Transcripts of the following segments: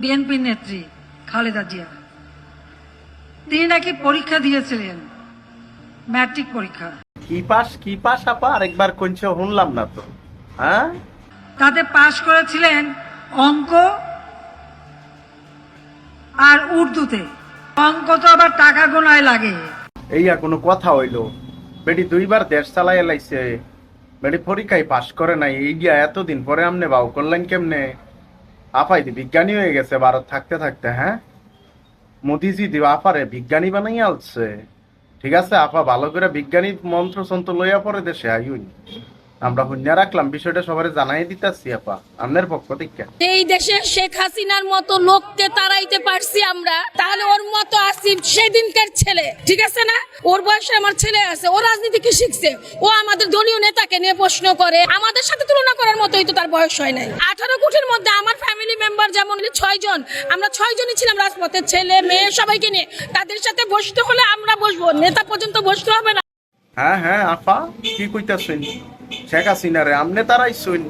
BNP নেত্রী খালেদা জিয়া। তিনি নাকি পরীক্ষা দিয়েছিলেন ম্যাট্রিক পরীক্ষা। কি পাস কি পাস আপা? আরেকবার কোনছে শুনলাম না তো। হ্যাঁ? তাতে পাশ করেছিলেন অঙ্ক আর উর্দুতে। অঙ্ক তো আবার টাকা গোনায় লাগে। এইয়া কোনো কথা হইল। বেটি দুইবার দেশ চালাই লাইছে। বেটি পরীক্ষায় পাস করে নাই। এই গিয়া এতদিন পরে আমনে বাউ করলেন কেমনে? আপাই দি বিজ্ঞানী হয়ে গেছে, ভারত থাকতে থাকতে হ্যাঁ? মোদিজি দিব আপারে বিজ্ঞানী বানাই আলছে। ঠিক আছে আপা ভালো করে বিজ্ঞানী মন্ত্র সন্ত্র লইয়া পরে দেশে আইউন। আমরা হুন্যা রাখলাম বিষয়টা সবারে জানাই দিতাছি আপা। আমনের পক্ষ থেকে। এই দেশে শেখ হাসিনার মতো লোককে তাড়াইতে পারছি আমরা তাহলে ওর মতো আসিফ সেদিনকার ছেলে ঠিক আছে না? ওর বয়সে আমার ছেলে আছে ও রাজনীতি কি শিখছে? ও আমাদের দলীয় নেতাকে নিয়ে প্রশ্ন করে আমাদের সাথে তুলনা করার মতোই তো তার বয়স হয় নাই। আঠারো কোটির মধ্যে আমার ফ্যামিলি মেম্বার যেমন ছয় জন আমরা ছয় জনই ছিলাম রাজপথের ছেলে মেয়ে সবাইকে নিয়ে। তাদের সাথে বসতে হলে আমরা বসবো নেতা পর্যন্ত বসতে হবে না। হ্যাঁ হ্যাঁ আপা কি কইতাছেন? শেখ হাসিনা রে আমনে তারাইছুন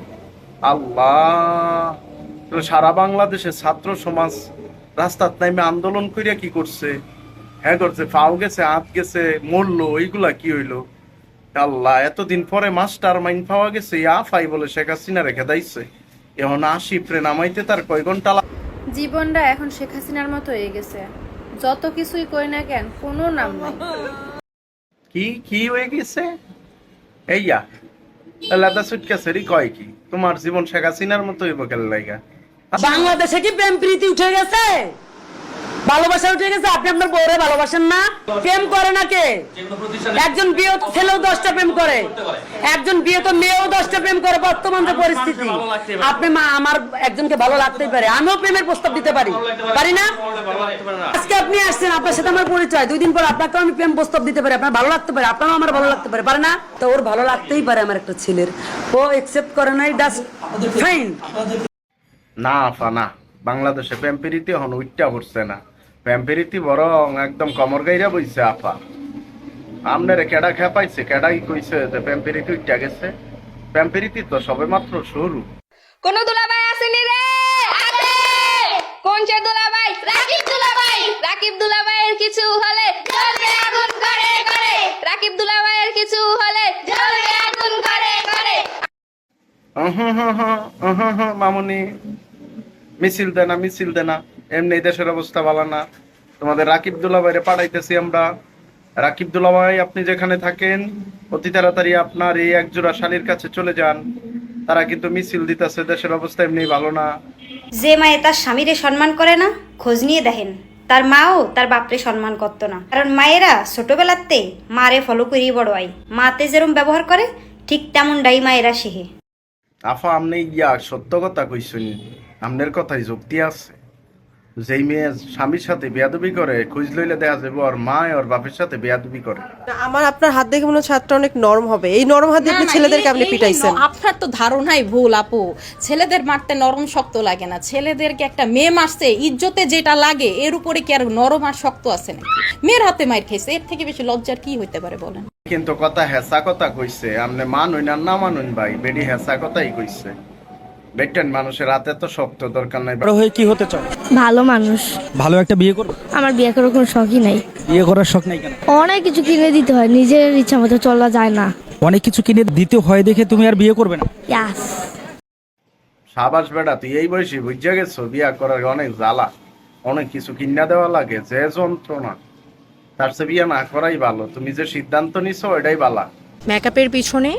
আল্লাহ! সারা বাংলাদেশে ছাত্র সমাজ রাস্তার নাইমে আন্দোলন কইরা কি করছে? হ্যাঁ করছে ফাও গেছে হাত গেছে মরলো এইগুলা কি হইল? আল্লাহ এতদিন পরে মাস্টার মাইন পাওয়া গেছে ইয়া ফাই বলে শেখ হাসিনা রেখে দাইছে এখন আসি প্রে নামাইতে তার কয় ঘণ্টা জীবনটা এখন শেখ হাসিনার মতো হয়ে গেছে। যত কিছুই কই না কেন কোনো নাম নাই। কি কি হয়ে গেছে? এইয়া লাদা সুটকেসেরই কয় কি? তোমার জীবন শেখ হাসিনার মতো লাইগা। বাংলাদেশে কি প্রেম প্রীতি উঠে গেছে? ভালোবাসা উঠে গেছে আপনি আপনার বউরে ভালোবাসেন না। প্রেম করে না কে? একজন বিয়ে ছেলেও দশটা প্রেম করে। একজন বিয়ে তো মেয়েও দশটা প্রেম করে বর্তমান যে পরিস্থিতি। আপনি মা আমার একজনকে ভালো লাগতেই পারে। আমিও প্রেমের প্রস্তাব দিতে পারি। পারি। না? আজকে আপনি আসছেন আপনার সাথে আমার পরিচয়। দুই দিন পর আপনাকেও আমি প্রেম প্রস্তাব দিতে পারি। আপনার ভালো লাগতে পারে আপনারও আমার ভালো লাগতে পারে। পারে না? তো ওর ভালো লাগতেই পারে আমার একটা ছেলের। ও একসেপ্ট করে নাই ডাস ফাইন না আফা না। বাংলাদেশে প্যাম্পেরিতে হন উইটটা পড়ছে না। প্যাম্পেরিতি বরং একদম কমর গাইরা বইছে আফা আমনের কেডা খেপাইছে কেডাই কইছে যে প্যাম্পেরিতি উইটটা গেছে। প্যাম্পেরিতি তো সবে মাত্র শুরু। কোন দুলাভাই আসেনি রে? আছে কোন সে দুলাভাই? রাকিব দুলাভাই। রাকিব দুলাভাইয়ের কিছু হলে জ্বলবে আগুন করে করে। রাকিব দুলাভাইয়ের কিছু হলে জ্বলবে আগুন করে করে। মামুনি। মিছিল দেনা মিছিল দেনা এমনি দেশের অবস্থা ভালো না। তোমাদের রাকিব দুলাভাইরে পাঠাইতেছি আমরা। রাকিব দুলাভাই আপনি যেখানে থাকেন অতি তাড়াতাড়ি আপনার এই একজোড়া শালির কাছে চলে যান। তারা কিন্তু মিছিল দিতেছে দেশের অবস্থা এমনি ভালো না। যে মায়ে তার স্বামীরে সম্মান করে না খোঁজ নিয়ে দেখেন। তার মাও তার বাপরে সম্মান করতো না। কারণ মায়েরা ছোটবেলাতে মারে ফলো করিয়ে বড় আই মাতে যেরম ব্যবহার করে ঠিক তেমনটাই মায়েরা শেখে। আফা আমনে ইয়া সত্য কথা কইছেন। আমনের কথাই যুক্তি আছে। যেই মেয়ে স্বামীর সাথে বেয়াদবি করে খুঁজ লইলে দেখা যাবে ওর মা ওর বাপের সাথে বেয়াদবি করে। আমার আপনার হাত দেখে মনে হচ্ছে হাতটা অনেক নরম হবে। এই নরম হাত দিয়ে আপনি ছেলেদেরকে আপনি পিটাইছেন। আপনার তো ধারণাই ভুল আপু। ছেলেদের মারতে নরম শক্ত লাগে না। ছেলেদেরকে একটা মেয়ে মারছে ইজ্জতে যেটা লাগে এর উপরে কি আর নরম আর শক্ত আছে নাকি? মেয়ের হাতে মার খেয়েছে এর থেকে বেশি লজ্জার কি হইতে পারে বলেন? কিন্তু কথা হেসা কথা কইছে। আমনে মানুন আর না মানুন ভাই বেডি হেসা কথাই কইছে। বেটেন মানুষের হাতে তো শক্ত দরকার নাই। বড় হয়ে কি হতে চাও ভালো মানুষ। ভালো একটা বিয়ে করব? আমার বিয়ে করার কোনো শখই নাই। বিয়ে করার শখ নাই কেন? অনেক কিছু কিনে দিতে হয় নিজের ইচ্ছা মতো চলা যায় না। অনেক কিছু কিনে দিতে হয় দেখে তুমি আর বিয়ে করবে না? ইয়াস সাবাস বেড়া তুই এই বয়সে বুঝা গেছো বিয়া করার অনেক জ্বালা। অনেক কিছু কিনা দেওয়া লাগে যে যন্ত্রণা। তার সে বিয়া না করাই ভালো। তুমি যে সিদ্ধান্ত নিছো ওইটাই বালা। মেকআপের পিছনে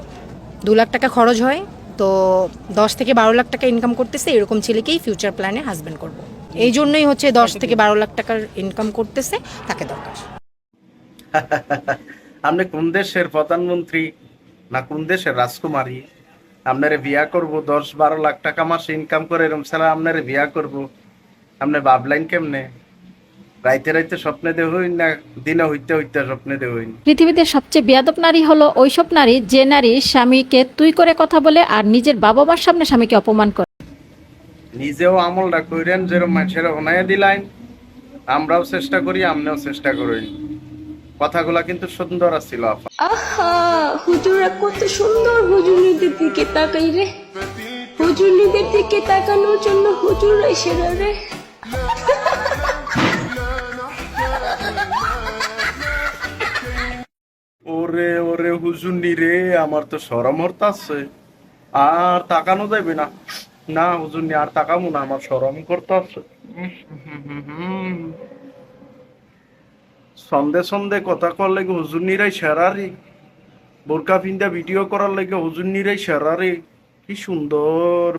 দু লাখ টাকা খরচ হয়। তো দশ থেকে বারো লাখ টাকা ইনকাম করতেছে, এরকম ছেলেকেই ফিউচার প্ল্যানে হাজবেন্ড করব। এই জন্যই হচ্ছে দশ থেকে বারো লাখ টাকার ইনকাম করতেছে, তাকে দরকার। আপনি কোন দেশের প্রধানমন্ত্রী না কোন দেশের রাজকুমারী? আপনারে বিয়া করব, দশ বারো লাখ টাকা মাসে ইনকাম করে এরম ছাড়া আপনারে বিয়া করব। আপনি ভাবলেন কেমনে? রাইতে রাইতে স্বপ্নে দে হইন না দিনে হইতে হইতে স্বপ্নে দে হইন পৃথিবীতে সবচেয়ে বেয়াদব নারী হলো ওইসব নারী যে নারী স্বামীকে তুই করে কথা বলে আর নিজের বাবা মার সামনে স্বামীকে অপমান করে। নিজেও আমলটা কইরেন যেরকম মানুষের অনায় দিলাইন আমরাও চেষ্টা করি আমনেও চেষ্টা করি কথাগুলা কিন্তু সুন্দর আছিল আপা। আহা হুজুরা কত সুন্দর হুজুরদের দিকে তাকাই রে হুজুরদের দিকে তাকানোর জন্য হুজুরাই সেরা রে। ওরে ওরে হুজুনি রে, আমার তো সরম হরতাছে। আর তাকানো যাবে না। না হুজুনি আর তাকাবো না, আমার সরম করতেছে। সন্ধে সন্ধে কথা কর লাগে হুজুনিরাই সেরারে। বোরকা পিন্দা ভিডিও করার লাগে হুজুনিরাই সেরারে। কি সুন্দর।